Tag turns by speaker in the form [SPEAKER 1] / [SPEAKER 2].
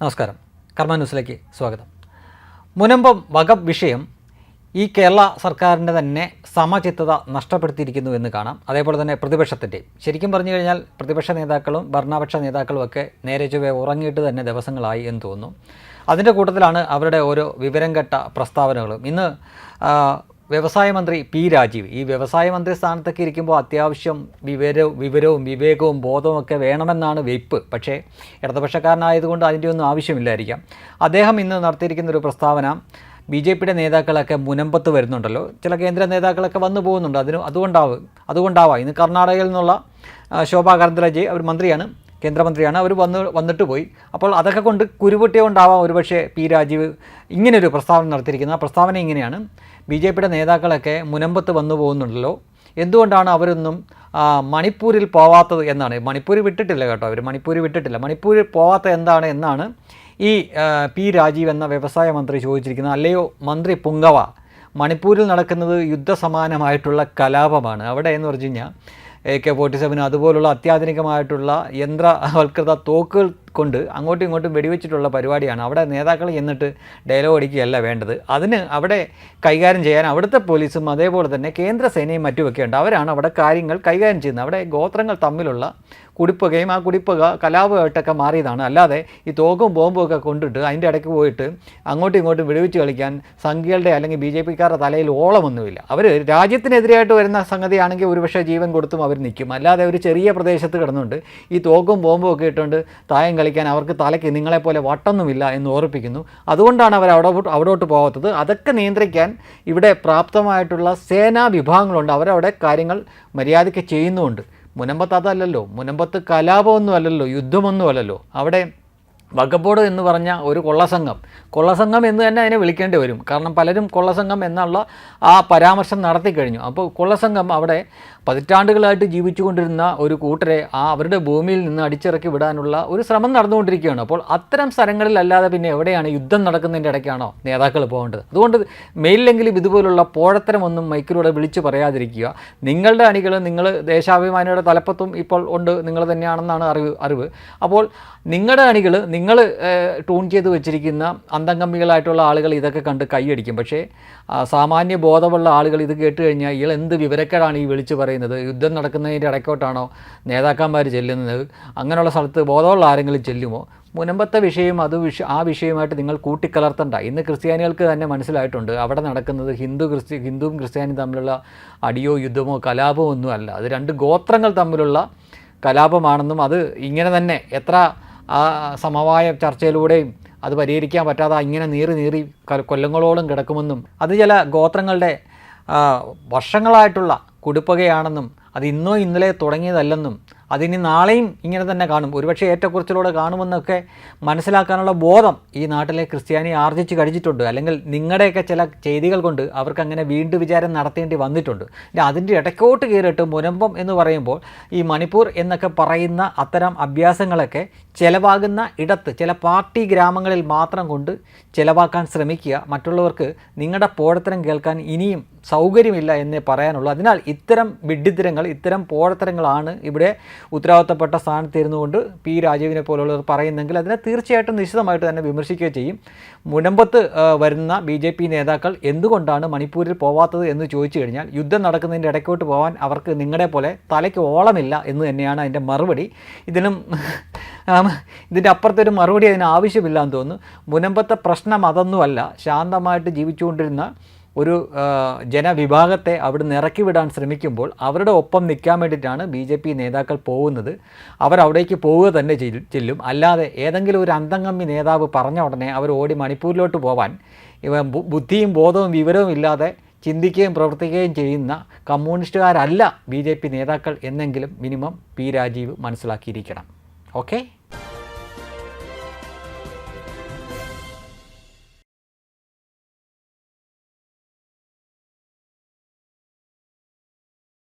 [SPEAKER 1] നമസ്കാരം. കർമ്മ ന്യൂസിലേക്ക് സ്വാഗതം. മുനമ്പം വകപ്പ് വിഷയം ഈ കേരള സർക്കാരിന്റെ തന്നെ സമചിത്തത നഷ്ടപ്പെടുത്തിയിരിക്കുന്നു എന്ന് കാണാം. അതേപോലെ തന്നെ പ്രതിപക്ഷത്തിന്റെയും ശരിക്കും പറഞ്ഞു കഴിഞ്ഞാൽ പ്രതിപക്ഷ നേതാക്കളും ഭരണപക്ഷ നേതാക്കളും ഒക്കെ നേരെ ചൊവ്വേ ഉറങ്ങിയിട്ട് തന്നെ ദിവസങ്ങളായി എന്ന് തോന്നുന്നു. അതിന്റെ കൂട്ടത്തിലാണ് അവരുടെ ഓരോ വിവരം കെട്ട പ്രസ്താവനകളും. ഇന്ന് വ്യവസായ മന്ത്രി പി രാജീവ്. ഈ വ്യവസായ മന്ത്രി സ്ഥാനത്തൊക്കെ ഇരിക്കുമ്പോൾ അത്യാവശ്യം വിവര വിവരവും വിവേകവും ബോധവും ഒക്കെ വേണമെന്നാണ് വെയ്പ്പ്. പക്ഷേ ഇടതുപക്ഷക്കാരനായതുകൊണ്ട് അതിന്റെ ഒന്നും ആവശ്യമില്ലായിരിക്കാം. അദ്ദേഹം ഇന്ന് നടത്തിയിരിക്കുന്ന ഒരു പ്രസ്താവന ബി ജെ പിയുടെ നേതാക്കളൊക്കെ മുനമ്പത്ത് വരുന്നുണ്ടല്ലോ. ചില കേന്ദ്ര നേതാക്കളൊക്കെ വന്നു പോകുന്നുണ്ട്. അതിന് അതുകൊണ്ടാവും അതുകൊണ്ടാവാം. ഇന്ന് കർണാടകയിൽ നിന്നുള്ള ശോഭാ കരന്തലജി അവർ മന്ത്രിയാണ്. കേന്ദ്രമന്ത്രിയാണ്. അവർ വന്ന് വന്നിട്ട് പോയി. അപ്പോൾ അതൊക്കെ കൊണ്ട് കുരുപൊട്ടിയ കൊണ്ടാവാം ഒരുപക്ഷെ പി രാജീവ് ഇങ്ങനൊരു പ്രസ്താവന നടത്തിയിരിക്കുന്നത്. ആ പ്രസ്താവന ഇങ്ങനെയാണ് ബി ജെ പിയുടെ നേതാക്കളൊക്കെ മുനമ്പത്ത് വന്നു പോകുന്നുണ്ടല്ലോ. എന്തുകൊണ്ടാണ് അവരൊന്നും മണിപ്പൂരിൽ പോവാത്തത് എന്നാണ്? മണിപ്പൂർ വിട്ടിട്ടില്ല കേട്ടോ അവർ മണിപ്പൂർ വിട്ടിട്ടില്ല. മണിപ്പൂരിൽ പോവാത്ത എന്താണ് എന്നാണ് ഈ പി രാജീവ് എന്ന വ്യവസായ മന്ത്രി ചോദിച്ചിരിക്കുന്നത്. അല്ലയോ മന്ത്രി പുങ്കവ. മണിപ്പൂരിൽ നടക്കുന്നത് യുദ്ധസമാനമായിട്ടുള്ള കലാപമാണ്. അവിടെ എന്ന് പറഞ്ഞു കഴിഞ്ഞാൽ എ കെ ഫോർട്ടി സെവൻ അതുപോലുള്ള അത്യാധുനികമായിട്ടുള്ള യന്ത്രവൽകൃത തോക്കുകൾ കൊണ്ട് അങ്ങോട്ടും ഇങ്ങോട്ടും വെടിവെച്ചിട്ടുള്ള പരിപാടിയാണ്. അവിടെ നേതാക്കൾ എന്നിട്ട് ഡയലോഗ് അടിക്കുകയല്ല വേണ്ടത്. അതിന് അവിടെ കൈകാര്യം ചെയ്യാൻ അവിടുത്തെ പോലീസും അതേപോലെ തന്നെ കേന്ദ്ര സേനയും മറ്റുമൊക്കെ ഉണ്ട്. അവരാണ് അവിടെ കാര്യങ്ങൾ കൈകാര്യം ചെയ്യുന്നത്. അവിടെ ഗോത്രങ്ങൾ തമ്മിലുള്ള കുടിപ്പുകയും ആ കുടിപ്പുക കലാപമായിട്ടൊക്കെ മാറിയതാണ്. അല്ലാതെ ഈ തോക്കും ബോംബും ഒക്കെ കൊണ്ടിട്ട് അതിന്റെ ഇടയ്ക്ക് പോയിട്ട് അങ്ങോട്ടും ഇങ്ങോട്ടും വെടിവെച്ച് കളിക്കാൻ സംഘികളുടെ അല്ലെങ്കിൽ ബി ജെ പിക്കാരുടെ തലയിൽ ഓളമൊന്നുമില്ല. അവർ രാജ്യത്തിനെതിരായിട്ട് വരുന്ന സംഗതിയാണെങ്കിൽ ഒരുപക്ഷെ ജീവൻ കൊടുത്തും അവർ നിൽക്കും. അല്ലാതെ ഒരു ചെറിയ പ്രദേശത്ത് കിടന്നുകൊണ്ട് ഈ തോക്കും ബോംബും ഒക്കെ ഇട്ടുകൊണ്ട് തായം കളിക്കാൻ അവർക്ക് തലയ്ക്ക് നിങ്ങളെപ്പോലെ വട്ടൊന്നുമില്ല എന്ന് ഓർപ്പിക്കുന്നു. അതുകൊണ്ടാണ് അവർ അവിടെ അവിടോട്ട് പോകാത്തത്. അതൊക്കെ നിയന്ത്രിക്കാൻ ഇവിടെ പ്രാപ്തമായിട്ടുള്ള സേനാ വിഭാഗങ്ങളുണ്ട്. അവരവിടെ കാര്യങ്ങൾ മര്യാദയ്ക്ക് ചെയ്യുന്നുമുണ്ട്. മുനമ്പത്ത് അതല്ലല്ലോ. മുനമ്പത്ത് കലാപമൊന്നും അല്ലല്ലോ യുദ്ധമൊന്നും അല്ലല്ലോ അവിടെ വകബോർഡ് എന്ന് പറഞ്ഞ ഒരു കൊള്ളസംഘം. കൊള്ളസംഘം എന്ന് തന്നെ അതിനെ വിളിക്കേണ്ടി വരും. കാരണം പലരും കൊള്ളസംഘം എന്നുള്ള ആ പരാമർശം നടത്തി കഴിഞ്ഞു. അപ്പോൾ കൊള്ളസംഘം അവിടെ പതിറ്റാണ്ടുകളായിട്ട് ജീവിച്ചുകൊണ്ടിരുന്ന ഒരു കൂട്ടരെ ആ അവരുടെ ഭൂമിയിൽ നിന്ന് അടിച്ചിറക്കി വിടാനുള്ള ഒരു ശ്രമം നടന്നുകൊണ്ടിരിക്കുകയാണ്. അപ്പോൾ അത്തരം സ്ഥലങ്ങളിലല്ലാതെ പിന്നെ എവിടെയാണ് യുദ്ധം നടക്കുന്നതിന്റെ ഇടയ്ക്കാണോ നേതാക്കൾ പോകേണ്ടത്? അതുകൊണ്ട് മെയിലെങ്കിലും ഇതുപോലുള്ള പോഴത്തരമൊന്നും മൈക്കിലൂടെ വിളിച്ചു പറയാതിരിക്കുക. നിങ്ങളുടെ അണികൾ നിങ്ങൾ ദേശാഭിമാനിയുടെ തലപ്പത്തും ഇപ്പോൾ ഉണ്ട് നിങ്ങൾ തന്നെയാണെന്നാണ് അറിവ് അറിവ്. അപ്പോൾ നിങ്ങളുടെ അണികൾ നിങ്ങൾ ട്യൂൺ ചെയ്ത് വെച്ചിരിക്കുന്ന അന്തംകമ്പികളായിട്ടുള്ള ആളുകൾ ഇതൊക്കെ കണ്ട് കൈയടിക്കും പക്ഷേ സാമാന്യ ബോധമുള്ള ആളുകൾ ഇത് കേട്ട് കഴിഞ്ഞാൽ ഇയാൾ എന്ത് വിവരക്കേടാണ് ഈ വിളിച്ചു പറയുന്നത്? യുദ്ധം നടക്കുന്നതിന്റെ ഇടയ്ക്കോട്ടാണോ നേതാക്കന്മാർ ചെല്ലുന്നത്? അങ്ങനെയുള്ള സ്ഥലത്ത് ബോധമുള്ള ആരെങ്കിലും ചെല്ലുമോ? മുനമ്പത്തെ വിഷയം അത് വിഷ ആ വിഷയമായിട്ട് നിങ്ങൾ കൂട്ടിക്കലർത്തണ്ട. ഇന്ന് ക്രിസ്ത്യാനികൾക്ക് തന്നെ മനസ്സിലായിട്ടുണ്ട്. അവിടെ നടക്കുന്നത് ഹിന്ദു ക്രിസ്ത്യ ഹിന്ദുവും ക്രിസ്ത്യാനിയും തമ്മിലുള്ള അടിയോ യുദ്ധമോ കലാപമോ ഒന്നും അല്ല അത് രണ്ട് ഗോത്രങ്ങൾ തമ്മിലുള്ള കലാപമാണെന്നും അത് ഇങ്ങനെ തന്നെ. എത്ര ആ സമവായ ചർച്ചയിലൂടെയും അത് പരിഹരിക്കാൻ പറ്റാതെ ഇങ്ങനെ നീറി നീറി കൊല്ലങ്ങളോളം കിടക്കുമെന്നും അത് ചില ഗോത്രങ്ങളുടെ വർഷങ്ങളായിട്ടുള്ള കുടുപ്പകയാണെന്നും അത് ഇന്നോ ഇന്നലെ തുടങ്ങിയതല്ലെന്നും അതിനി നാളെയും ഇങ്ങനെ തന്നെ കാണും. ഒരുപക്ഷെ ഏറ്റക്കുറച്ചിലൂടെ കാണുമെന്നൊക്കെ മനസ്സിലാക്കാനുള്ള ബോധം ഈ നാട്ടിലെ ക്രിസ്ത്യാനി ആർജിച്ച് കഴിച്ചിട്ടുണ്ട് അല്ലെങ്കിൽ നിങ്ങളുടെയൊക്കെ ചില ചെയ്തികൾ കൊണ്ട് അവർക്ക് അങ്ങനെ വീണ്ടും വിചാരം നടത്തേണ്ടി വന്നിട്ടുണ്ട്. അതിന്റെ ഇടയ്ക്കോട്ട് കയറിയിട്ട് മുനമ്പം എന്ന് പറയുമ്പോൾ ഈ മണിപ്പൂർ എന്നൊക്കെ പറയുന്ന അത്തരം അഭ്യാസങ്ങളൊക്കെ ചിലവാകുന്ന ഇടത്ത് ചില പാർട്ടി ഗ്രാമങ്ങളിൽ മാത്രം കൊണ്ട് ചിലവാക്കാൻ ശ്രമിക്കുക. മറ്റുള്ളവർക്ക് നിങ്ങളുടെ പോഴത്തരം കേൾക്കാൻ ഇനിയും സൗകര്യമില്ല എന്നേ പറയാനുള്ളൂ. അതിനാൽ ഇത്തരം വിഡ്ഢിത്തരങ്ങൾ ഇത്തരം പോഴത്തരങ്ങളാണ് ഇവിടെ ഉത്തരവാദിത്തപ്പെട്ട സ്ഥാനത്തിരുന്നുകൊണ്ട് പി രാജീവിനെ പോലുള്ളവർ പറയുന്നെങ്കിൽ അതിനെ തീർച്ചയായിട്ടും നിശ്ചിതമായിട്ട് തന്നെ വിമർശിക്കുകയും ചെയ്യും. മുനമ്പത്ത് വരുന്ന ബി ജെ പി നേതാക്കൾ എന്തുകൊണ്ടാണ് മണിപ്പൂരിൽ പോവാത്തത് എന്ന് ചോദിച്ചു കഴിഞ്ഞാൽ യുദ്ധം നടക്കുന്നതിന്റെ ഇടയ്ക്കോട്ട് പോകാൻ അവർക്ക് നിങ്ങളുടെ പോലെ തലയ്ക്ക് ഓളമില്ല എന്ന് തന്നെയാണ് അതിന്റെ മറുപടി. ഇതിനും ഇതിന്റെ അപ്പുറത്തൊരു മറുപടി അതിന് ആവശ്യമില്ല എന്ന് തോന്നുന്നു. മുനമ്പത്തെ പ്രശ്നം അതൊന്നുമല്ല. ശാന്തമായിട്ട് ജീവിച്ചുകൊണ്ടിരുന്ന ഒരു ജനവിഭാഗത്തെ അവിടുന്ന് ഇറക്കി വിടാൻ ശ്രമിക്കുമ്പോൾ അവരുടെ ഒപ്പം നിൽക്കാൻ വേണ്ടിയിട്ടാണ് ബി ജെ പി നേതാക്കൾ പോകുന്നത്. അവർ അവിടേക്ക് പോവുക തന്നെ ചെല്ലും. അല്ലാതെ ഏതെങ്കിലും ഒരു അന്തംഗമ്മി നേതാവ് പറഞ്ഞ ഉടനെ അവർ ഓടി മണിപ്പൂരിലോട്ട് പോവാൻ ഇവ ബുദ്ധിയും ബോധവും വിവരവും ഇല്ലാതെ ചിന്തിക്കുകയും പ്രവർത്തിക്കുകയും ചെയ്യുന്ന കമ്മ്യൂണിസ്റ്റുകാരല്ല ബി ജെ പി നേതാക്കൾ എന്നെങ്കിലും മിനിമം പി രാജീവ് മനസ്സിലാക്കിയിരിക്കണം. ഓക്കെ?